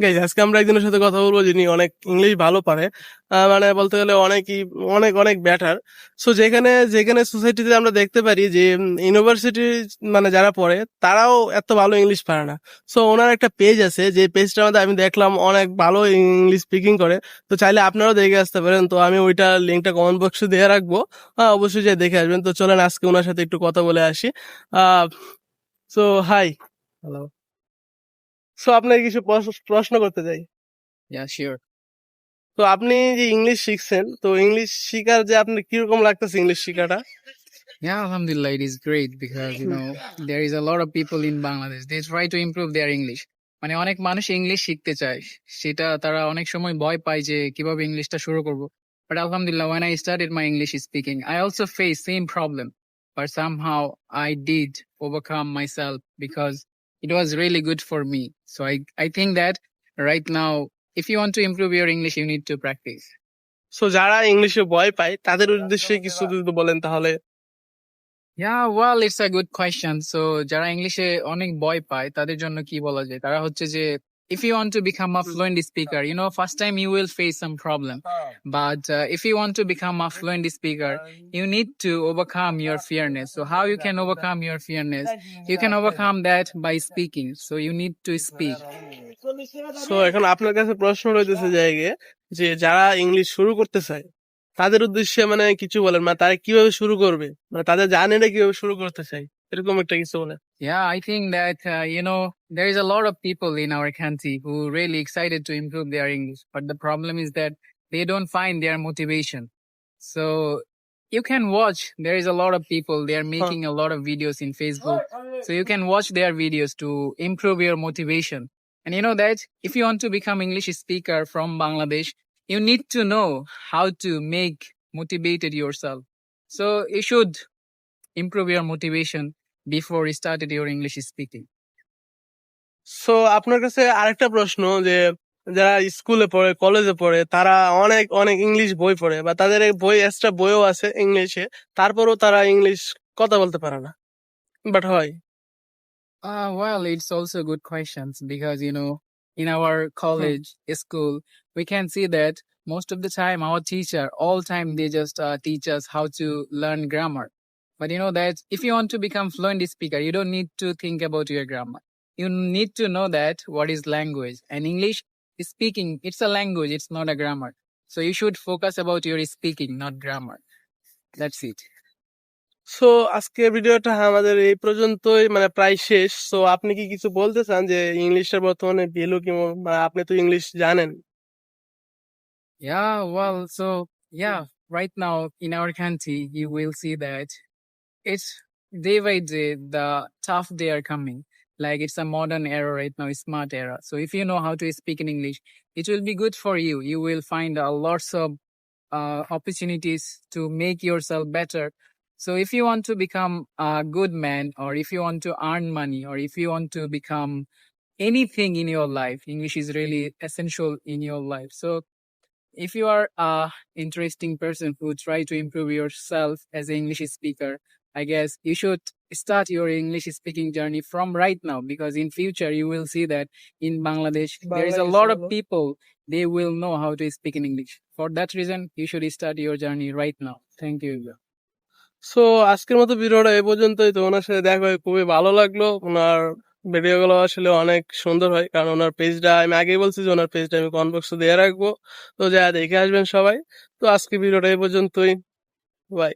Guys আজকে আমরা একজনের সাথে কথা বলব যিনি অনেক ইংলিশ ভালো পারে। মানে বলতে গেলে অনেকই অনেক অনেক ব্যাটার সো যেখানে যেখানে সোসাইটিতে আমরা দেখতে পারি যে ইউনিভার্সিটি মানে যারা পড়ে তারাও এত ভালো ইংলিশ পারে না। সো ওনার একটা পেজ আছে যে পেজটার মধ্যে আমি দেখলাম অনেক ভালো ইংলিশ স্পিকিং করে। তো চাইলে আপনারাও দেখে আসতে পারেন। তো আমি ওইটা লিঙ্কটা কমেন্ট বক্সে দিয়ে রাখব। আহ, অবশ্যই যে দেখে আসবেন। তো চলেন আজকে ওনার সাথে একটু কথা বলে আসি। সো হাই হ্যালো সো আপনাকে কিছু প্রশ্ন- করতে চাই Yeah, sure. তো আপনি যে ইংলিশ শিখছেন তো ইংলিশ শিখার যে আপনার কীরকম লাগতেছে ইংলিশ শিখাটা Yeah, Alhamdulillah, it is great because you know there is a lot of people in Bangladesh. They try to improve their English. মানে অনেক মানুষ ইংলিশ শিখতে চায় সেটা তারা অনেক সময় ভয় পায় যে কীভাবে ইংলিশটা শুরু করব বাট আলহামদুলিল্লাহ when I started my English speaking I also faced same problem but somehow I did overcome myself because it was really good for me so I I think that right now if you want to improve your English you need to practice so যারা ইংলিশে ভয় পায় তাদের উদ্দেশ্যে কিছু যদি বলেন তাহলে Yeah, well, it's a good question. So, যারা ইংলিশে অনেক ভয় পায় তাদের জন্য কি বলা যায় তারা হচ্ছে যে if you want to become a fluent speaker, you know, first time you will face some problem. But uh, if you want to become a fluent speaker, you need to overcome your fearness. So, how you can overcome your fearness? You can overcome that by speaking. So, you need to speak. So এখন আপনার কাছে প্রশ্ন রইতেছে জায়গায় যে যারা English শুরু করতে চায় তাদের উদ্দেশ্যে মানে কিছু বলেন মানে তারা কীভাবে শুরু করবে মানে তাদের জানে না কীভাবে শুরু করতে চাই এরকম একটা কিছু বলেন Yeah, I think that, uh, you know, there is a lot of people in our country who really excited to improve their English. But the problem is that they don't find their motivation. So you can watch, there is a lot of people, they are making a lot of videos in Facebook. So you can watch their videos to improve your motivation. And you know that if you want to become English speaker from Bangladesh, you need to know how to make motivated yourself. So you should improve your motivation before you started your English speaking. So আপনার কাছে আরেকটা প্রশ্ন যে যারা স্কুলে পড়ে কলেজে পড়ে তারা অনেক অনেক ইংলিশ বই পড়ে বা তাদের এই বই এক্সট্রা বইও আছে ইংলিশে তারপরও তারা ইংলিশ কথা বলতে পারে না বাট হয় Uh, well, it's also good questions because, you know, in our college, school, we can see that most of the time our teacher, all time, they just uh, teach us how to learn grammar. But you know that if you want to become fluent speaker, you don't need to think about your grammar. You need to know that what is language and English speaking. It's a language. It's not a grammar. So you should focus about your speaking, not grammar. That's it. So আজকে ভিডিওটা আমাদের এই পর্যন্তই মানে প্রায় শেষ so আপনি কি কিছু বলতে চান যে ইংলিশটার বর্তমানে ভ্যালু কি বা আপনি তো ইংলিশ জানেন Yeah, well, so yeah, right now in our country, you will see that it's day by day, the tough day are coming. Like it's a modern era right now, smart era. So if you know how to speak in English, it will be good for you. You will find uh, lots of uh, opportunities to make yourself better. So if you want to become a good man, or if you want to earn money, or if you want to become anything in your life, English is really essential in your life. So if you are a interesting person who try to improve yourself as an English speaker, I guess you should start your English speaking journey from right now because in future you will see that in Bangladesh Bangladesh there is a lot of people they will know how to speak in English. For that reason, you should start your journey right now. Thank you. So আজকের মতো ভিডিওটা এই পর্যন্তই তো ওনার সাথে দেখা হয়ে খুবই ভালো লাগল ওনার ভিডিও গুলো আসলে অনেক সুন্দর হয় কারণ ওনার পেজটা আমি আগেই বলছি যে ওনার পেজটা আমি কমেন্ট বক্সে দিয়ে রাখব তো যা দেখে আসবেন সবাই তো আজকে ভিডিওটা এই পর্যন্তই বাই